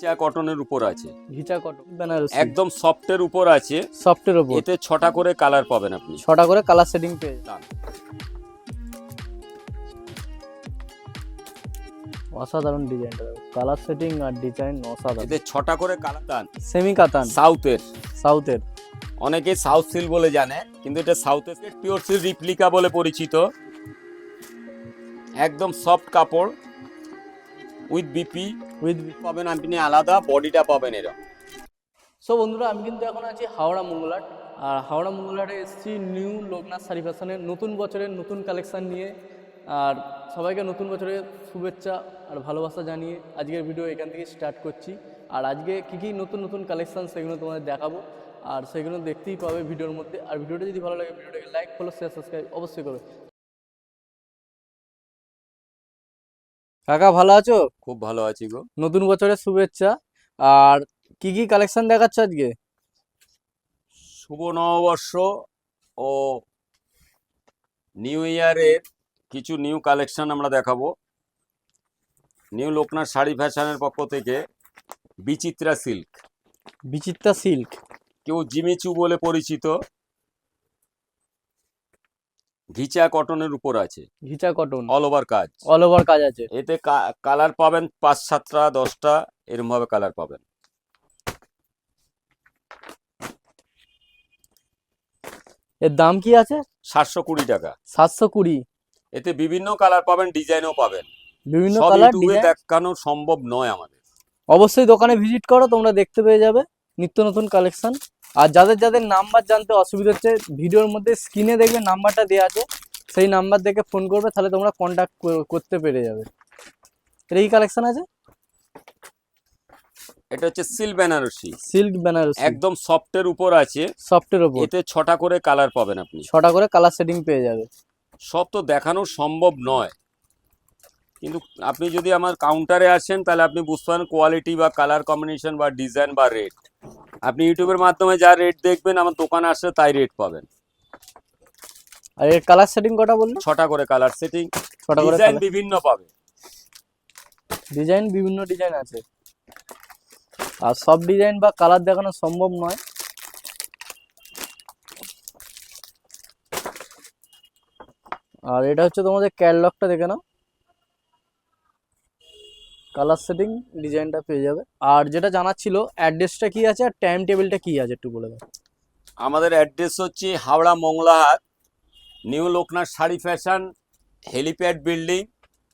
চা কটনের উপর আছে। ঘিচা কটন বেনারসি। একদম সফটের উপর আছে। সফটের ওপর এতে ছটা করে কালার পাবেন আপনি। ছটা করে কালার সেটিং পেয়ে। দাম। অসাধারণ ডিজাইনটা কালার সেটিং আর ডিজাইন অসাধারণ। এতে ছটা করে কালার দান সেমি কাতান। সাউথের। সাউথের। অনেকে সাউথ সিল বলে জানে কিন্তু এটা সাউথ সাউথের। পিওর সিল রিপ্লিকা বলে পরিচিত। একদম সফট কাপড়। উইথ বিপি উইথ পাবেন আপনি আলাদা বডিটা পাবেন এরকম। সো বন্ধুরা আমি কিন্তু এখন আছি হাওড়া মঙ্গলাট। আর হাওড়া মঙ্গলাটে এসেছি নিউ লোকনাথ শাড়ি ফ্যাশনের নতুন বছরের নতুন কালেকশান নিয়ে। আর সবাইকে নতুন বছরের শুভেচ্ছা আর ভালোবাসা জানিয়ে আজকের ভিডিও এখান থেকে স্টার্ট করছি। আর আজকে কী কী নতুন নতুন কালেকশান সেগুলো তোমাদের দেখাবো। আর সেগুলো দেখতেই পাবে ভিডিওর মধ্যে। আর ভিডিওটা যদি ভালো লাগে ভিডিওটাকে লাইক ফলো শেয়ার সাবস্ক্রাইব অবশ্যই করবে। কাকা ভালো আছো? খুব ভালো আছি গো। নতুন বছরের শুভেচ্ছা। আর কি কি কালেকশন দেখাচ্ছ আজকে? শুভ নববর্ষ ও নিউ ইয়ারের কিছু নিউ কালেকশন আমরা দেখাবো। নিউ লোকনাথ শাড়ি ফ্যাশনের পক্ষ থেকে বিচিত্রা সিল্ক বিচিত্রা সিল্ক কেউ জিমিচু বলে পরিচিত। ঘিচা কটনের উপর আছে। ঘিচা কটন। অল ওভার কাজ। অল ওভার কাজ আছে। এতে কালার পাবেন পাঁচ সাতটা দশটা এরম ভাবে কালার পাবেন। এর দাম কি আছে? সাতশো কুড়ি টাকা। সাতশো কুড়ি। এতে বিভিন্ন কালার পাবেন ডিজাইনও পাবেন। বিভিন্ন কালার দেখানো সম্ভব নয় আমাদের। অবশ্যই দোকানে ভিজিট করো তোমরা দেখতে পেয়ে যাবে। নিত্য নতুন কালেকশন। আর যাদের যাদের নাম্বার জানতে অসুবিধা হচ্ছে ভিডিওর মধ্যে স্ক্রিনে দেখবে নাম্বারটা দেওয়া আছে সেই নাম্বার দেখে ফোন করবে তাহলে তোমরা কন্ট্যাক্ট করতে পেরে যাবে। এর এই কালেকশন আছে? এটা হচ্ছে সিল বেনারসি। সিল্ক বেনারসি। একদম সফটের উপর আছে। সফটের ওপর এতে ছটা করে কালার পাবেন আপনি। ছটা করে কালার সেটিং পেয়ে যাবে। সব তো দেখানো সম্ভব নয়। কিন্তু আপনি যদি আমার কাউন্টারে আসেন তাহলে আপনি বুঝতে পারেন কোয়ালিটি বা কালার কম্বিনেশন বা ডিজাইন বা রেট আপনি ইউটিউবের মাধ্যমে যা রেট দেখবেন আমার দোকানে আসলে তাই রেট পাবেন। আর এর কালার সেটিং কটা বলল? ছটা করে কালার সেটিং ছটা করে ডিজাইন বিভিন্ন পাবে। ডিজাইন বিভিন্ন ডিজাইন আছে। আর সব ডিজাইন বা কালার দেখানো সম্ভব নয়। আর এটা হচ্ছে তোমাদের ক্যাটলগটা দেখে নাও। কালার সেটিং ডিজাইনটা পেয়ে যাবে। আর যেটা জানার ছিল অ্যাড্রেসটা কি আছে আর টাইম টেবিলটা কি আছে একটু বলে দাও। আমাদের অ্যাড্রেস হচ্ছে Howrah Mangalahat new Loknath sari fashion helipad building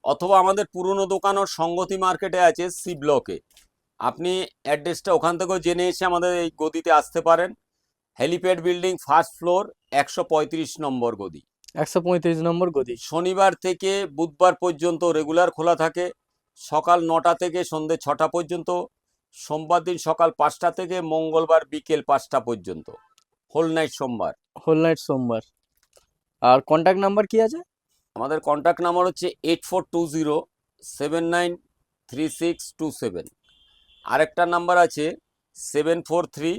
অথবা আমাদের পুরনো দোকান ও সংগতি মার্কেটে আছে সি ব্লকে আপনি অ্যাড্রেসটা ওখান থেকেও জেনে এসে আমাদের এই গদিতে আসতে পারেন। হেলিপ্যাড বিল্ডিং ফার্স্ট ফ্লোর একশো পঁয়ত্রিশ নম্বর গদি। একশো পঁয়ত্রিশ নম্বর গদি। শনিবার থেকে বুধবার পর্যন্ত রেগুলার খোলা থাকে। সকাল নটা থেকে সন্ধে ছটা পর্যন্ত সোমবার দিন সকাল পাঁচটা থেকে মঙ্গলবার বিকেল পাঁচটা পর্যন্ত। হোল নাইট সোমবার। হোল নাইট সোমবার। আর কন্ট্যাক্ট নাম্বার কি আছে? আমাদের কন্ট্যাক্ট নাম্বার হচ্ছে eight four two zero seven nine three six two seven আরেকটা নাম্বার আছে seven four three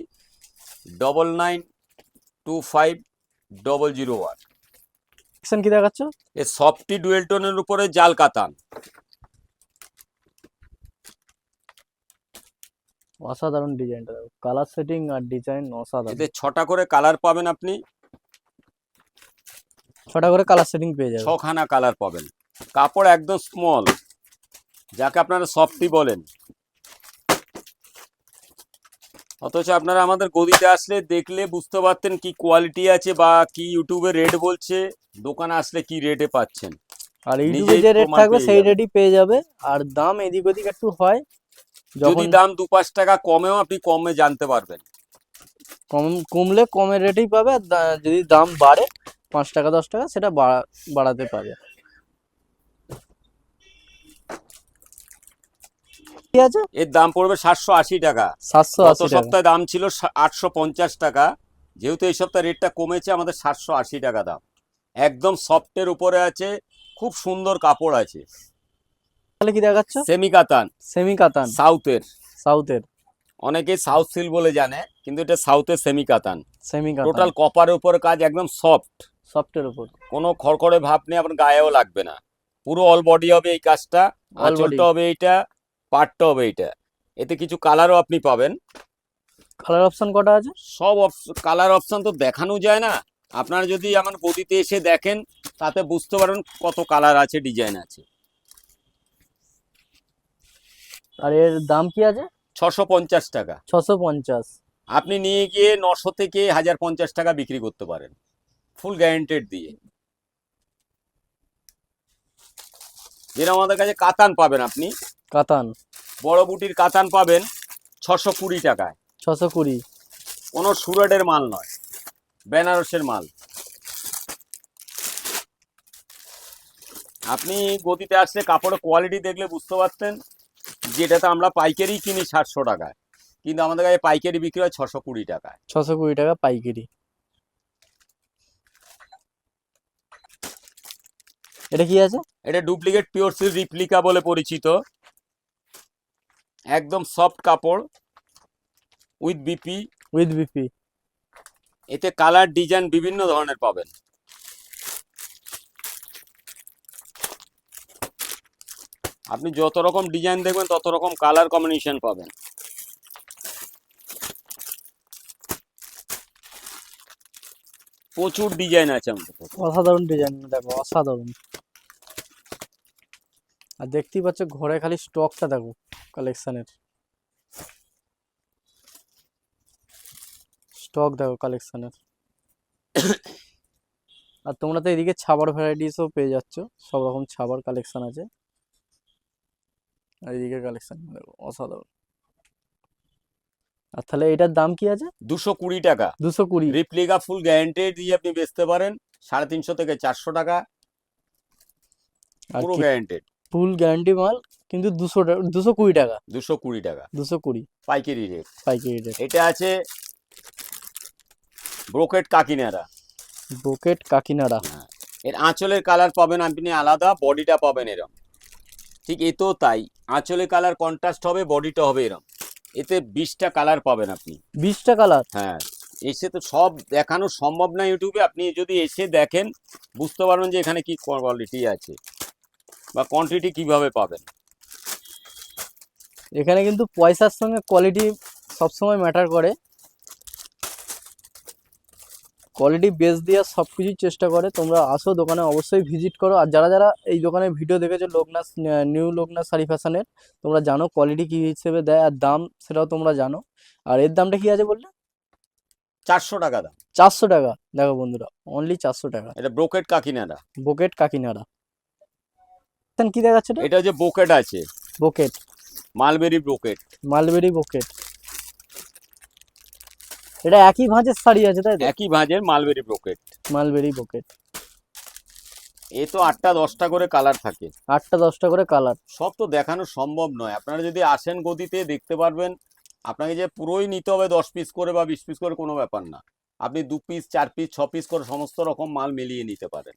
double nine two five double zero one কি দেখাচ্ছ? এ সফটি ডুয়েল টোনের উপরে জাল কাতান অসাধারণ ডিজাইনটা দেখো কালার সেটিং আর ডিজাইন অসাধারণ। এতে ছটা করে কালার পাবেন আপনি ছটা করে কালার সেটিং পেয়ে যাবে ছখানা কালার পাবেন। কাপড় একদম স্মল যাকে আপনারা সফটি বলেন। অথচ আপনারা আমাদের গদিতে আসলে দেখলে বুঝতে পারতেন কি কোয়ালিটি আছে বা কি ইউটিউবে রেট বলছে। দোকানে আসলে কি রেটে পাচ্ছেন। আর ইউটিউবে যে রেট থাকবে সেই। রেটই পেয়ে যাবে। আর দাম এদিক ওদিক একটু হয়। যদি দাম দু পাঁচ টাকা কমেও আপনি কমে জানতে পারবেন। কম কমলে কমের রেটেই পাবে আর যদি দাম বাড়ে পাঁচ টাকা দশ টাকা সেটা বাড়া- বাড়াতে পারে ঠিক আছে? এর দাম পড়বে সাতশো আশি টাকা। সাতশো গত সপ্তাহে দাম ছিল আটশো পঞ্চাশ টাকা। যেহেতু এই সপ্তাহে রেটটা কমেছে আমাদের সাতশো আশি টাকা দাম। একদম সফটের উপরে আছে খুব সুন্দর কাপড় আছে। তাহলে কি দেখাচ্ছ? সেমি কাতান সেমি কাতান সাউথের। সাউথের। অনেকে সাউথ সিল বলে জানে কিন্তু এটা সাউথের সেমি কাতান সেমি টোটাল কাতান কপারের উপর কাজ একদম সফট। সফটের উপর। কোনো খড়খড়ে ভাব নেই আপনার গায়েও লাগবে না। পুরো অল বডি হবে এই কাজটা। আঁচলটা হবে এইটা পাটটা হবে এইটা। এতে কিছু কালারও আপনি পাবেন। কালার অপশন কটা আছে? সব কালার অপশন তো দেখানো যায় না। আপনারা যদি আমার গদিতে এসে দেখেন তাতে বুঝতে পারবেন কত কালার আছে ডিজাইন আছে। আর এর দাম কি আছে? ছশো পঞ্চাশ টাকা। ছশো পঞ্চাশ। আপনি নিয়ে গিয়ে নশো থেকে হাজার পঞ্চাশ টাকা বিক্রি করতে পারেন ফুল গ্যারেন্টেড দিয়ে। যেটা আমাদের কাছে কাতান পাবেন আপনি। কাতান। বড় বুটির কাতান পাবেন ছশো কুড়ি টাকায়। ছশো কুড়ি। কোনো সুরাটের মাল নয় বেনারসের মাল। আপনি গদিতে আসলে কাপড়ের কোয়ালিটি দেখলে বুঝতে পারতেন। যেটাতে আমরা পাইকারি কিনি সাতশো টাকায় কিন্তু আমাদের কাছে পাইকারি বিক্রি হয় ছশো কুড়ি টাকায়। ছশো কুড়ি টাকা পাইকারি। এটা কি আছে? এটা ডুপ্লিকেট পিওর সিল্ক রিপ্লিকা বলে পরিচিত। একদম সফট কাপড় উইথ বিপি। With BP. এতে কালার ডিজাইন বিভিন্ন ধরনের পাবেন। আপনি যত রকম ডিজাইন দেখবেন, তত রকম কালার কম্বিনেশন পাবেন। প্রচুর ডিজাইন আছে আমাদের। অসাধারণ ডিজাইন দেখো, অসাধারণ। আর দেখতেই পাচ্ছ, ঘরে খালি স্টকটা দেখো কালেকশনের স্টক দেখো কালেকশনের আর তোমরা তো এদিকে ছাবার ভ্যারাইটিসও পেয়ে যাচ্ছ, সব রকম ছাবার কালেকশন আছে। আর এদিকে কালেকশন অসাধারণ। আর তাহলে এটার দাম কি আছে? দুশো কুড়ি টাকা। দুশো কুড়ি। রিপ্লিকা ফুল গ্যারান্টি দিয়ে আপনি বেচতে পারেন সাড়ে তিনশো থেকে চারশো টাকা। পুরো গ্যারান্টেড ফুল গ্যারান্টি মাল কিন্তু দুশো দুশো কুড়ি টাকা। দুশো কুড়ি টাকা। দুশো কুড়ি। পাইকারি রেট পাইকারি রেট এটা আছে ব্রোকেট কাকিনারা বুকেট কাকিনাড়া। এর আঁচলের কালার পাবেন আপনি আলাদা বডিটা পাবেন এরম। ঠিক এতেও তাই। আঁচলের কালার কন্ট্রাস্ট হবে বডিটা হবে এরকম এতে বিশটা কালার পাবেন আপনি। বিশটা কালার হ্যাঁ এসে তো সব দেখানো সম্ভব না ইউটিউবে। আপনি যদি এসে দেখেন বুঝতে পারবেন যে এখানে কি কোয়ালিটি আছে বা কোয়ান্টিটি কীভাবে পাবেন। এখানে কিন্তু পয়সার সঙ্গে কোয়ালিটি সবসময় ম্যাটার করে। কোয়ালিটি বেস দেওয়ার সব কিছুই চেষ্টা করে তোমরা আসো দোকানে অবশ্যই ভিজিট করো। আর যারা যারা এই দোকানে ভিডিও দেখেছ লোকনাথ নিউ লোকনাথ শাড়ি ফ্যাশনের তোমরা জানো কোয়ালিটি কী হিসেবে দেয় আর দাম সেটাও তোমরা জানো। আর এর দামটা কি আছে বললে? চারশো টাকা দাম। চারশো টাকা। দেখো বন্ধুরা অনলি চারশো টাকা। এটা ব্রোকেট কাকিনাডা। বুকেট কাকিনাড়া। কি দেখাচ্ছে এটা? এটা যে বোকেট আছে। Bouquet mulberry brocade mulberry bouquet এটা একই ভাঁজের শাড়ি আছে তাই তো? একই ভাঁজের মালবেরি ব্রোকেট মালবেরি বুকেট এ তো আটটা দশটা করে কালার থাকে। আটটা দশটা করে কালার সব তো দেখানো সম্ভব নয়। আপনারা যদি আসেন গদিতে দেখতে পারবেন আপনাকে যে পুরোই নিতে হবে দশ পিস করে বা বিশ পিস করে কোনো ব্যাপার না। আপনি দু পিস চার পিস ছ পিস করে সমস্ত রকম মাল মিলিয়ে নিতে পারেন।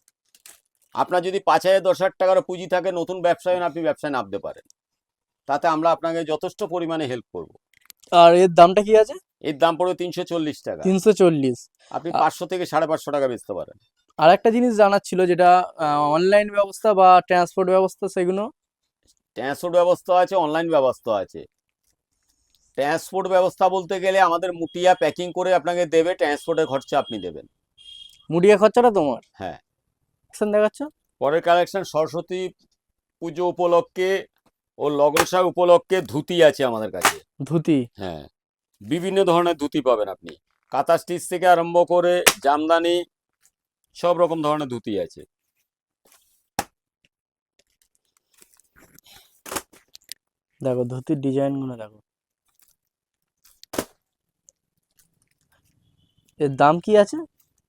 আপনার যদি পাঁচ হাজার দশ হাজার টাকার পুঁজি থাকে নতুন ব্যবসায় আপনি ব্যবসায় নামতে পারেন। তাতে আমরা আপনাকে যথেষ্ট পরিমাণে হেল্প করব। আর এর দামটা কি আছে? এর দাম পড়বে তিনশো চল্লিশ টাকা। তিনশো চল্লিশ। আপনি পাঁচশো থেকে সাড়ে পাঁচশো টাকা বেচতে পারেন। আর একটা জিনিস জানার ছিল যেটা অনলাইন ব্যবস্থা বা ট্রান্সপোর্ট ব্যবস্থা সেগুলো? ট্রান্সপোর্ট ব্যবস্থা আছে অনলাইন ব্যবস্থা আছে। ট্রান্সপোর্ট ব্যবস্থা বলতে গেলে আমাদের মুটিয়া প্যাকিং করে আপনাকে দেবে ট্রান্সপোর্টের খরচা আপনি দেবেন। মুটিয়া খরচাটা তোমার? হ্যাঁ। দেখাচ্ছ? পরের কালেকশন সরস্বতী পুজো উপলক্ষে ও লগনসা উপলক্ষে ধুতি আছে আমাদের কাছে। ধুতি? হ্যাঁ। বিভিন্ন ধরনের ধুতি পাবেন আপনি। কাঁথা স্টিচ থেকে আরম্ভ করে জামদানি সব রকম ধরনের ধুতি আছে। দেখো ধুতির ডিজাইনগুলো দেখো। এর দাম কি আছে?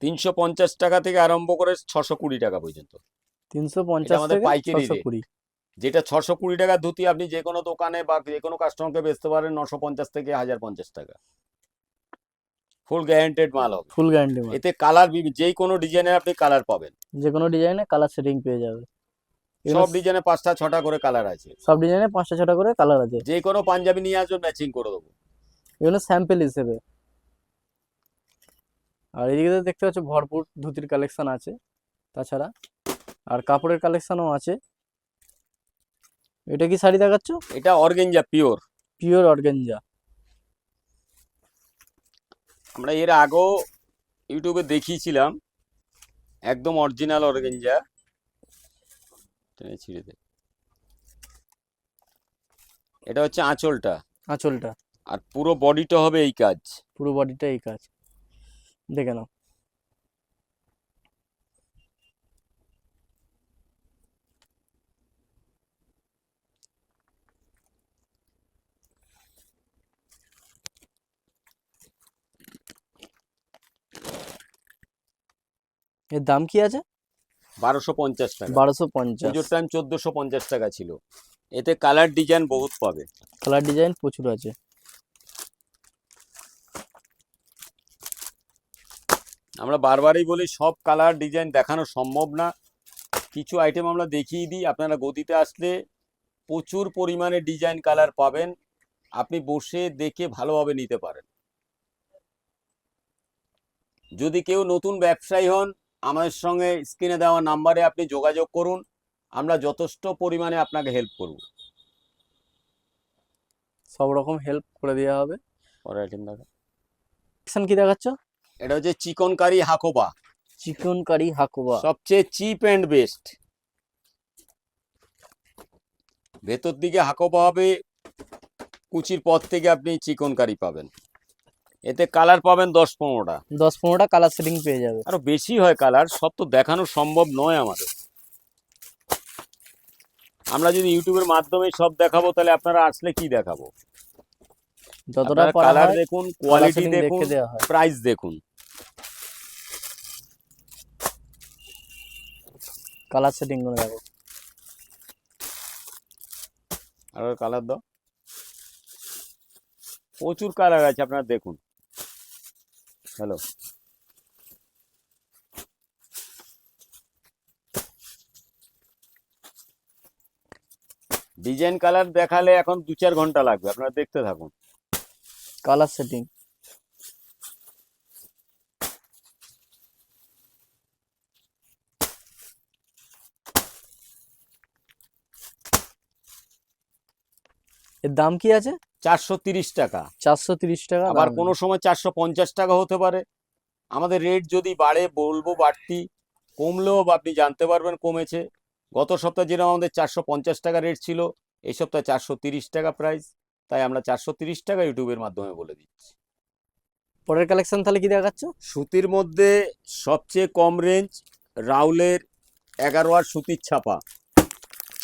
তিনশো পঞ্চাশ টাকা থেকে আরম্ভ করে ছশো কুড়ি টাকা পর্যন্ত। তিনশো পঞ্চাশ আমাদের পাইকারি কুড়ি। যেটা ছশো কুড়ি টাকার ধুতি আপনি যে কোনো দোকানে বা যে কোনো কাস্টমারকে বেচতে পারেন নশো পঞ্চাশ থেকে হাজার পঞ্চাশ টাকা। ফুল গ্যারান্টেড মাল হবে। ফুল গ্যারান্টি এতে কালার যে কোনো ডিজাইনের আপনি কালার পাবেন। যে কোনো ডিজাইনে কালার সেটিং পেয়ে যাবে। সব ডিজাইনে পাঁচটা ছটা করে কালার আছে। সব ডিজাইনে পাঁচটা ছটা করে কালার আছে। যে কোনো পাঞ্জাবি নিয়ে আসবেন ম্যাচিং করে দেবো। এগুলো স্যাম্পল হিসেবে। আর এদিকে তো দেখতে পাচ্ছ ভরপুর ধুতির কালেকশন আছে। তাছাড়া আর কাপড়ের কালেকশনও আছে। এটা কি শাড়ি দেখাচ্ছ? এটা অর্গেঞ্জা পিওর। Pure organza. আমরা এর আগেও ইউটিউবে দেখিয়েছিলাম একদম অরিজিনাল অর্গেঞ্জা। ছিঁড়ে দে। এটা হচ্ছে আঁচলটা। আঁচলটা। আর পুরো বডিটা হবে এই কাজ। পুরো বডিটা এই কাজ। দেখে নাও। এর দাম কি আছে? বারোশো পঞ্চাশ টাকা। বারোশো পঞ্চাশ। পুজোর টাইম চোদ্দোশো পঞ্চাশ টাকা ছিল। এতে কালার ডিজাইন বহুত পাবে। কালার ডিজাইন প্রচুর আছে। আমরা বারবারই বলি সব কালার ডিজাইন দেখানো সম্ভব না। কিছু আইটেম আমরা দেখিয়ে দিই। আপনারা গদিতে আসলে প্রচুর পরিমাণে ডিজাইন কালার পাবেন। আপনি বসে দেখে ভালোভাবে নিতে পারেন। যদি কেউ নতুন ব্যবসায়ী হন আমাদের সঙ্গে স্ক্রিনে দেওয়া নাম্বারে আপনি যোগাযোগ করুন। আমরা যথেষ্ট পরিমাণে আপনাকে হেল্প করব। সব রকম হেল্প করে দেওয়া হবে। পরের আইটেম দেখা। কি দেখাচ্ছ? এটা হচ্ছে চিকন কারি হাকোবা। চিকন কারি হাকুবা। সবচেয়ে চিপ অ্যান্ড বেস্ট ভেতর দিকে হাকোবা হবে কুচির পর থেকে আপনি চিকন কারি পাবেন। এতে কালার পাবেন দশ পনেরোটা। দশ পনেরোটা কালার সেটিং পেয়ে যাবে। আরও বেশি হয় কালার সব তো দেখানো সম্ভব নয় আমাদের। আমরা যদি ইউটিউবের মাধ্যমে সব দেখাবো তাহলে আপনারা আসলে কি দেখাবো? যতটা কালার দেখুন কোয়ালিটি দেখুন প্রাইস দেখুন। কালার সেটিং করে দেখো। আর কালার দাও। প্রচুর কালার আছে আপনারা দেখুন। হ্যালো। ডিজাইন কালার দেখালে এখন দু চার ঘণ্টা লাগবে, আপনারা দেখতে থাকুন। Colour setting. এর দাম কি আছে? চারশো তিরিশ টাকা। চারশো তিরিশ টাকা আবার। কোনো সময় চারশো পঞ্চাশ টাকা হতে পারে। আমাদের রেট যদি বাড়ে বলব বাড়তি কমলেও আপনি জানতে পারবেন কমেছে। গত সপ্তাহে যেরকম আমাদের চারশো পঞ্চাশ টাকা রেট ছিল এই সপ্তাহে চারশো তিরিশ টাকা প্রাইস তাই আমরা চারশো তিরিশ টাকা ইউটিউবের মাধ্যমে বলে দিচ্ছি। পরের কালেকশন তাহলে কি দেখাচ্ছ? সুতির মধ্যে সবচেয়ে কম রেঞ্জ রাউলের এগারো আর সুতির ছাপা।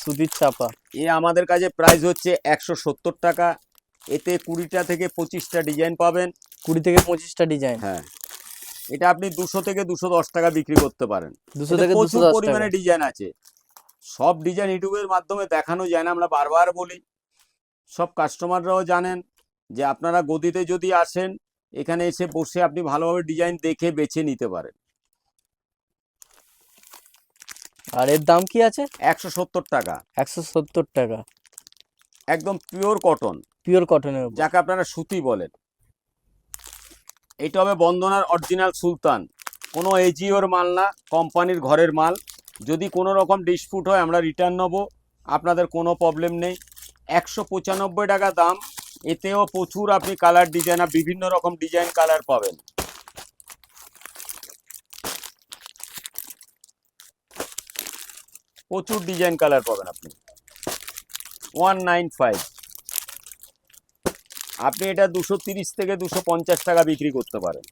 সুতির চাপা এ আমাদের কাছে প্রাইস হচ্ছে একশো সত্তর টাকা। এতে কুড়িটা থেকে পঁচিশটা ডিজাইন পাবেন। কুড়ি থেকে পঁচিশটা ডিজাইন হ্যাঁ। এটা আপনি দুশো থেকে দুশো দশ টাকা বিক্রি করতে পারেন। দুশো থেকে প্রচুর পরিমাণে ডিজাইন আছে। সব ডিজাইন ইউটিউবের মাধ্যমে দেখানো যায় না আমরা বারবার বলি। সব কাস্টমাররাও জানেন যে আপনারা গদিতে যদি আসেন এখানে এসে বসে আপনি ভালোভাবে ডিজাইন দেখে বেছে নিতে পারেন। আর এর দাম কি আছে? একশো সত্তর টাকা। একশো সত্তর টাকা। একদম পিওর কটন পিওর কটনের যাকে আপনারা সুতি বলেন। এটা হবে বন্দনার অরিজিনাল সুলতান। কোনো এজিওর মাল না কোম্পানির ঘরের মাল। যদি কোনো রকম ডিসপুট হয় আমরা রিটার্ন নেব। আপনাদের কোনো প্রবলেম নেই। একশো পঁচানব্বই টাকা দাম। এতেও প্রচুর আপনি কালার ডিজাইন আর বিভিন্ন রকম ডিজাইন কালার পাবেন। প্রচুর ডিজাইন কালার পাবেন আপনি। ওয়ান নাইন ফাইভ আপনি এটা দুশো তিরিশ থেকে দুশো পঞ্চাশ টাকা বিক্রি করতে পারেন।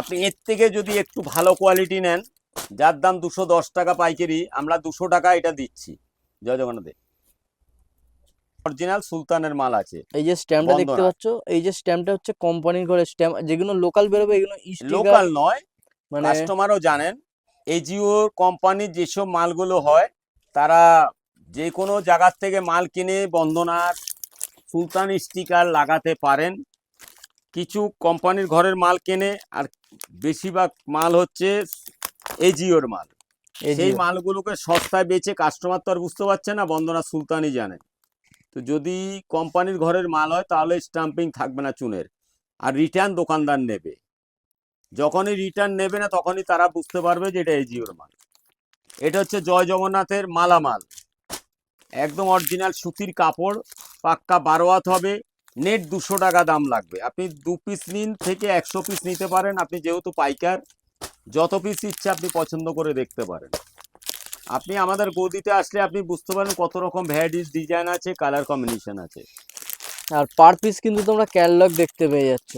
আপনি এর থেকে যদি একটু ভালো কোয়ালিটি নেন, যার দাম দুশো দশ টাকা পাইকারি, আমরা দুশো টাকা এটা দিচ্ছি। জয় জগন্নাথ অরিজিনাল সুলতানের মাল আছে। এই যে স্ট্যাম্পটা দেখতে পাচ্ছ এই যে স্ট্যাম্পটা হচ্ছে কোম্পানির ঘরে স্ট্যাম্প যেগুলো লোকাল বেরোবে এগুলো লোকাল নয় মানে কাস্টমারও জানেন এজিও কোম্পানির যেসব মালগুলো হয় তারা যে কোনো জায়গার থেকে মাল কিনে বন্দনার সুলতান স্টিকার লাগাতে পারেন। কিছু কোম্পানির ঘরের মাল কেনে আর বেশিরভাগ মাল হচ্ছে এজিওর মাল। এই সেই মালগুলোকে সস্তায় বেচে কাস্টমার তো আর বুঝতে পারছে না বন্দনা সুলতানই জানে। তো যদি কোম্পানির ঘরের মাল হয়, তাহলে স্টাম্পিং থাকবে না চুনের। আর রিটার্ন দোকানদার নেবে। যখনই রিটার্ন নেবে না, তখনই তারা বুঝতে পারবে যে এটা এজিওর মাল। এটা হচ্ছে জয় জগন্নাথের মালামাল। একদম অরিজিনাল সুতির কাপড়, পাক্কা বারো হাত হবে নেট দুশো টাকা দাম লাগবে। আপনি দু পিস নিন থেকে একশো পিস নিতে পারেন, আপনি যেহেতু পাইকার, যত পিস ইচ্ছে আপনি পছন্দ করে দেখতে পারেন। আপনি আমাদের গদিতে আসলে আপনি বুঝতে পারেন কত রকম ভ্যারাইটিস, ডিজাইন আছে, কালার কম্বিনেশন আছে। আর পার পিস কিন্তু তোমরা ক্যাটলগ দেখতে পেয়ে যাচ্ছ।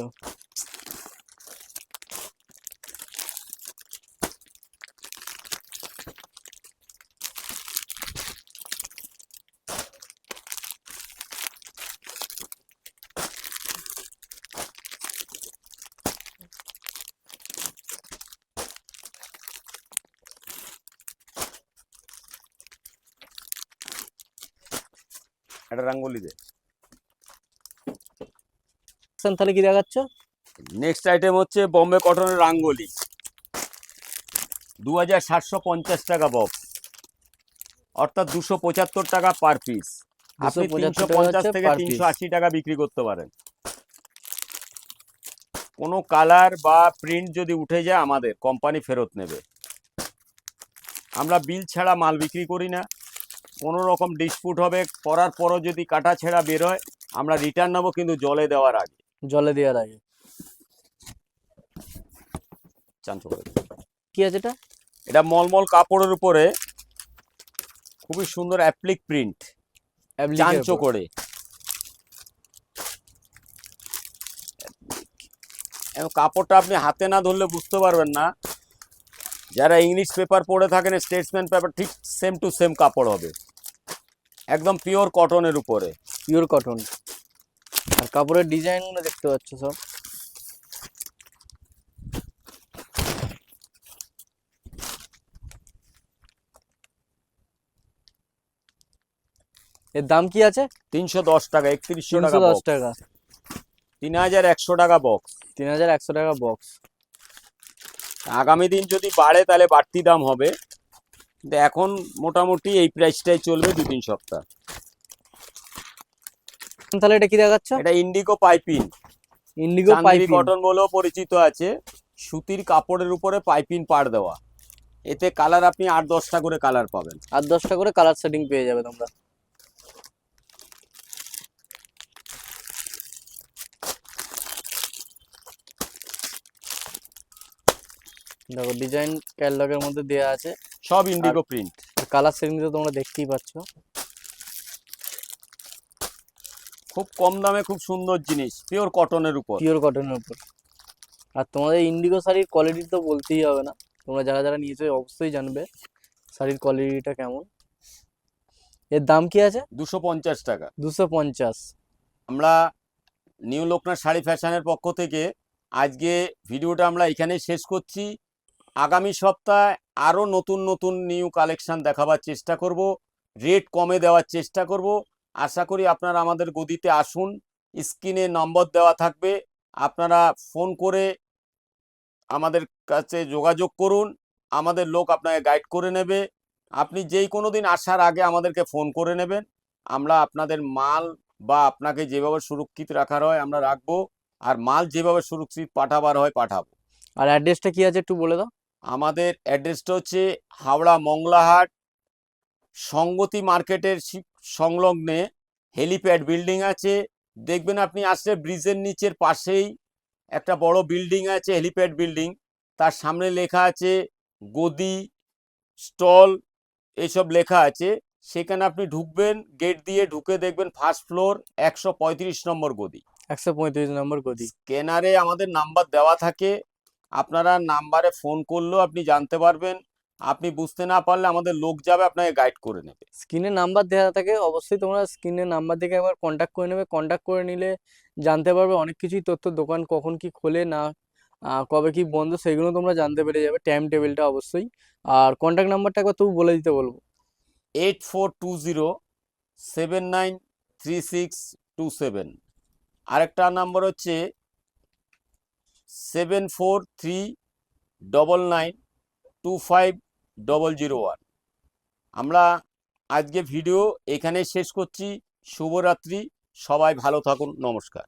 একটা রাঙ্গলি দে তাহলে কি দেখাচ্ছ? নেক্সট আইটেম হচ্ছে বম্বে কটনের রাঙ্গলি। দু হাজার সাতশো পঞ্চাশ টাকা বক্স অর্থাৎ দুশো পঁচাত্তর টাকা পার পিস আপনি তিনশো পঞ্চাশ থেকে তিনশো আশি টাকা বিক্রি করতে পারেন। কোনো কালার বা প্রিন্ট যদি উঠে যায় আমাদের কোম্পানি ফেরত নেবে। আমরা বিল ছাড়া মাল বিক্রি করি না। কোনো রকম ডিসপুট হবে করার পরও যদি কাটা ছেঁড়া বেরোয় আমরা রিটার্ন নেব কিন্তু জলে দেওয়ার আগে। জলে দেওয়ার আগে। কি আছে এটা? এটা মলমল কাপড়ের উপরে খুবই সুন্দর অ্যাপ্লিক প্রিন্ট চাঞ্চো করে। কাপড়টা আপনি হাতে না ধরলে বুঝতে পারবেন না। যারা ইংলিশ পেপার পড়ে থাকেন স্টেটসম্যান পেপার ঠিক সেম টু সেম কাপড় হবে। একদম পিওর কটনের উপরে। পিওর কটন আর কাপড়ের ডিজাইনগুলো দেখতে পাচ্ছ সব। এর দাম কি আছে? তিনশো দশ টাকা একত্রিশশো টাকা দশ টাকা। তিন হাজার একশো টাকা বক্স তিন হাজার একশো টাকা বক্স আগামী দিন যদি বাড়ে তাহলে বাড়তি দাম হবে। কিন্তু এখন মোটামুটি এই প্রাইসটাই চলবে দু তিন সপ্তাহ। তাহলে এটা কি দেখাচ্ছ? এটা indigo piping indigo piping cotton বলেও পরিচিত আছে। সুতির কাপড়ের উপরে পাইপিং পাড় দেওয়া। এতে কালার আপনি আট দশটা করে কালার পাবেন। আর দশটা করে কালার সেটিং পেয়ে যাবে তোমরা। দেখো ডিজাইন ক্যাটলগের মধ্যে দেওয়া আছে। সব ইন্ডিগো প্রিন্ট আর কালার সেটিং তো তোমরা দেখতেই পাচ্ছ। খুব কম দামে খুব সুন্দর জিনিস পিওর কটনের উপর। পিওর কটনের উপর। আর তোমাদের ইন্ডিগো শাড়ির কোয়ালিটি তো বলতেই হবে না। তোমরা যারা যারা নিয়েছো অবশ্যই জানবে শাড়ির কোয়ালিটিটা কেমন। এর দাম কি আছে? দুশো পঞ্চাশ টাকা। দুশো পঞ্চাশ। আমরা নিউ লোকনাথ শাড়ি ফ্যাশনের পক্ষ থেকে আজকে ভিডিওটা আমরা এখানেই শেষ করছি। আগামী সপ্তাহে আরও নতুন নতুন নিউ কালেকশন দেখাবার চেষ্টা করব। রেট কমে দেওয়ার চেষ্টা করব। আশা করি আপনারা আমাদের গদিতে আসুন। স্ক্রিনে নম্বর দেওয়া থাকবে। আপনারা ফোন করে আমাদের কাছে যোগাযোগ করুন। আমাদের লোক আপনাকে গাইড করে নেবে। আপনি যেই কোনো দিন আসার আগে আমাদেরকে ফোন করে নেবেন। আমরা আপনাদের মাল বা আপনাকে যেভাবে সুরক্ষিত রাখার হয় আমরা রাখব। আর মাল যেভাবে সুরক্ষিত পাঠাবার হয় পাঠাবো। আর অ্যাড্রেসটা কি আছে একটু বলে দাও। আমাদের অ্যাড্রেসটা হচ্ছে হাওড়া মংলাহাট সঙ্গতি মার্কেটের সংলগ্নে হেলিপ্যাড বিল্ডিং আছে। দেখবেন আপনি আসলে ব্রিজের নিচের পাশেই একটা বড় বিল্ডিং আছে হেলিপ্যাড বিল্ডিং। তার সামনে লেখা আছে গদি স্টল এইসব লেখা আছে। সেখানে আপনি ঢুকবেন গেট দিয়ে ঢুকে দেখবেন ফার্স্ট ফ্লোর একশো পঁয়ত্রিশ নম্বর গদি। একশো পঁয়ত্রিশ নম্বর গদি। স্ক্যানারে আমাদের নাম্বার দেওয়া থাকে। আপনারা নাম্বারে ফোন করলেও আপনি জানতে পারবেন। আপনি বুঝতে না পারলে আমাদের লোক যাবে আপনাকে গাইড করে নেবে। স্ক্রিনে নাম্বার দেওয়া থাকে অবশ্যই তোমরা স্ক্রিনে নাম্বার দেখে একবার কন্ট্যাক্ট করে নেবে। কন্ট্যাক্ট করে নিলে জানতে পারবে অনেক কিছুই তথ্য দোকান কখন কি খোলে না কবে কি বন্ধ সেগুলো তোমরা জানতে পেরে যাবে। টাইম টেবিলটা অবশ্যই। আর কন্ট্যাক্ট নাম্বারটা একবার তবু বলে দিতে বলব। Eight four two zero seven nine three six two seven আরেকটা নাম্বার হচ্ছে seven four three double nine two five double zero one আমরা আজকে ভিডিও এখানে শেষ করছি। শুভরাত্রি। সবাই ভালো থাকুন। নমস্কার।